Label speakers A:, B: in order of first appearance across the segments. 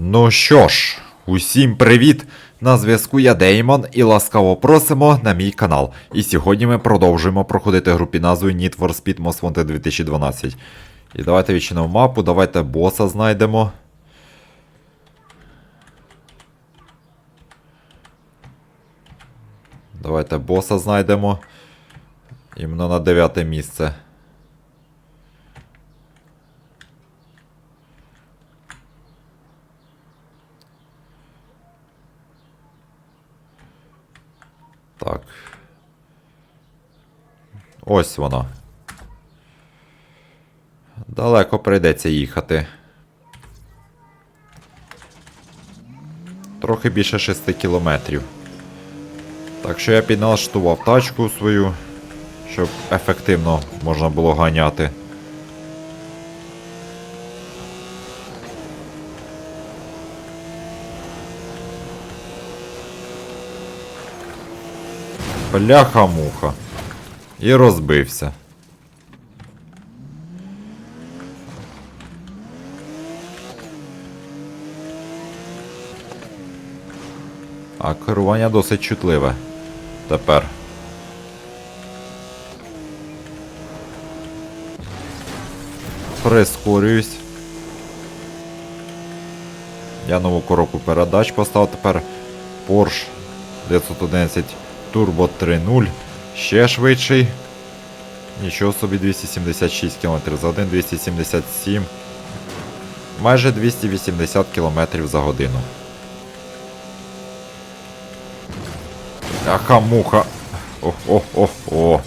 A: Ну що ж, усім привіт! На зв'язку я Деймон і ласкаво просимо на мій канал. І сьогодні ми продовжуємо проходити гру під Need for Speed Most Wanted 2012. І давайте відчинимо мапу, давайте боса знайдемо. Давайте боса знайдемо. Іменно на дев'яте місце. Ось вона. Далеко прийдеться їхати. Трохи більше 6 кілометрів. Так що я підналаштував тачку свою, щоб ефективно можна було ганяти. Бляха-муха. І розбився. А керування досить чутливе. Тепер. Прискорююсь. Я нову коробку передач поставив тепер Porsche 911 Turbo 3.0. Ще швидший. Нічого собі 276 км за годину, 277. Майже 280 км за годину. Аха, муха. О-о-о-о.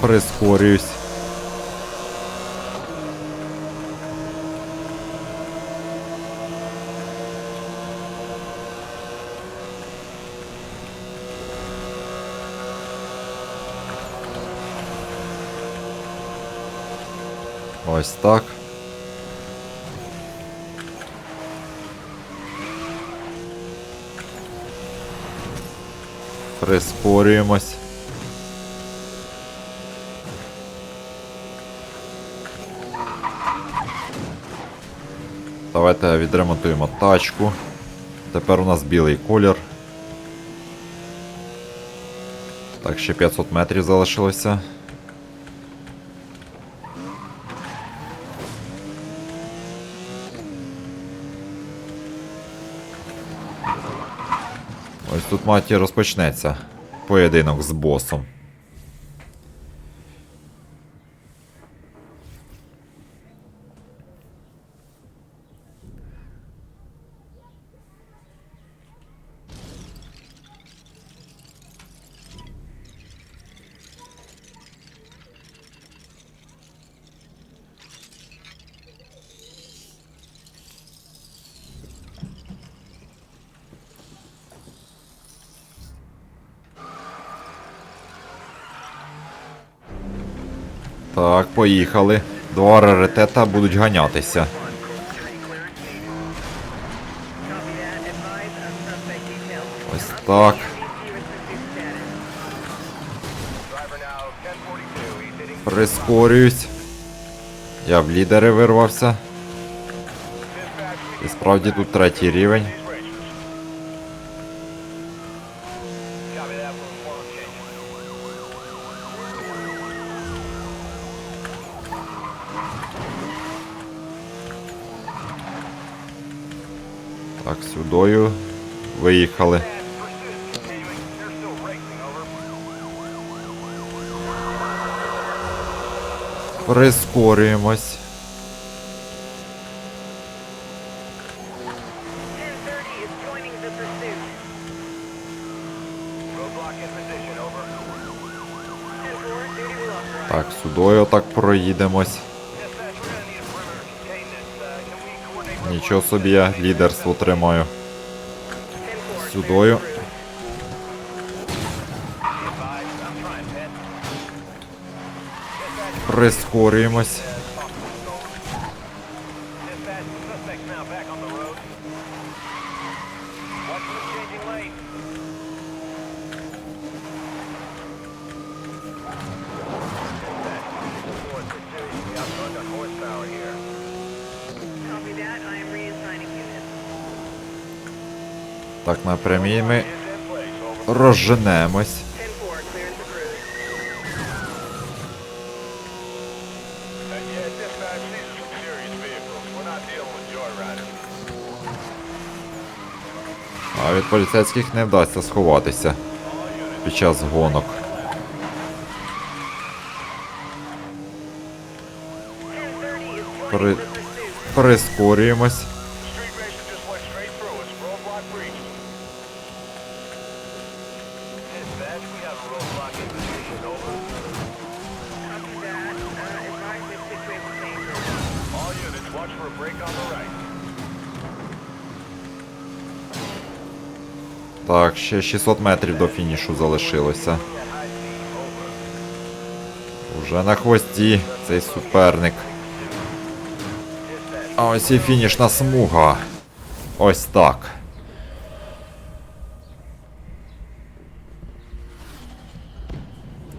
A: Прискорююсь. Ось так. Прискорюємось. Давайте відремонтуємо тачку. Тепер у нас білий колір. Так, ще 500 метрів залишилося. Ось тут маті розпочнеться поєдинок з босом. Так, поїхали. Два раритета будуть ганятися. Ось так. Прискорююсь. Я в лідери вирвався. І справді тут третій рівень. Так, сюдою виїхали. Прискорюємось. Так, сюдою так проїдемось. Нічого собі я лідерство тримаю. Сюдою. Прискорюємось. Так, на прямій ми розженемось.
B: 10-4, clearance to cruise.
C: Yeah, dispatch, these are some serious vehicles. We're not dealing with joyriders.
A: А від поліцейських не вдасться сховатися під час гонок. При... Прискорюємось. Так, ще 600 метрів до фінішу залишилося. Уже на хвості цей суперник. А ось і фінішна смуга. Ось так.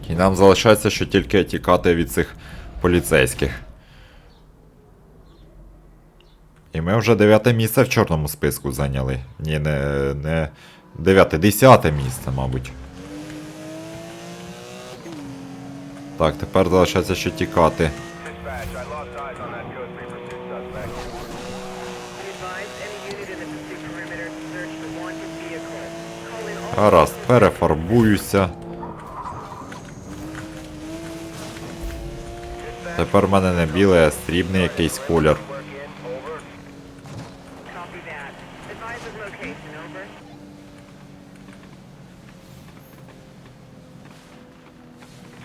A: І нам залишається, що тільки тікати від цих поліцейських. І ми вже дев'яте місце в чорному списку зайняли. Ні, не, не дев'яте, десяте місце, мабуть. Так, тепер залишається ще тікати.
C: Dispatch, I lost eyes on that code 3 pursuit suspect.
B: Be advised, any unit in the pursuit perimeter to search for wanted vehicle. Call in all
A: Гаразд, перефарбуюся. Тепер в мене не білий, а срібний якийсь колір.